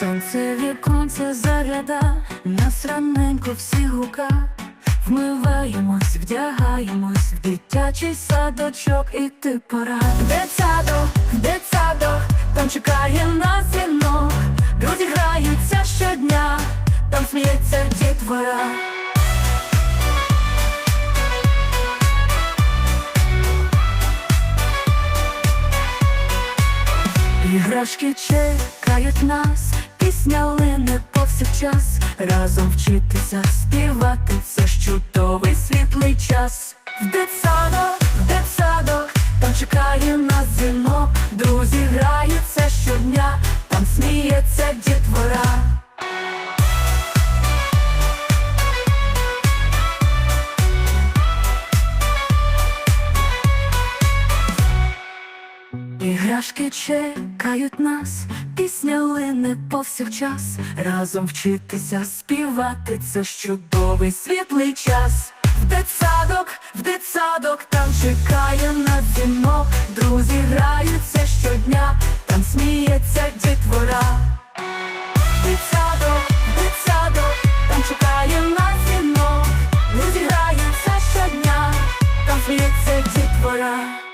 Сонце віконце загляда, нас раненько всі гука. Вмиваємось, вдягаємось в дитячий садочок і ти пора. Де садок, де садок, там чекає нас дзвінок. Друзі граються щодня, там сміється дітвора. Іграшки чекають нас, пісня лине повсякчас, разом вчитися співати, це ж чудовий світлий час. В дитсадок, в дитсадок, там чекає нас дзвінок, друзі граються щодня, там сміється Іграшки чекають нас, пісня лине повсякчас. Разом вчитися співати це ж чудовий світлий час. В дитсадок, в дитсадок, там чекає на дзвінок Друзі граються щодня, там сміється дітвора. Дитсадок, дитсадок, там чекає на дзвінок Друзі щодня, там сміється дітвора.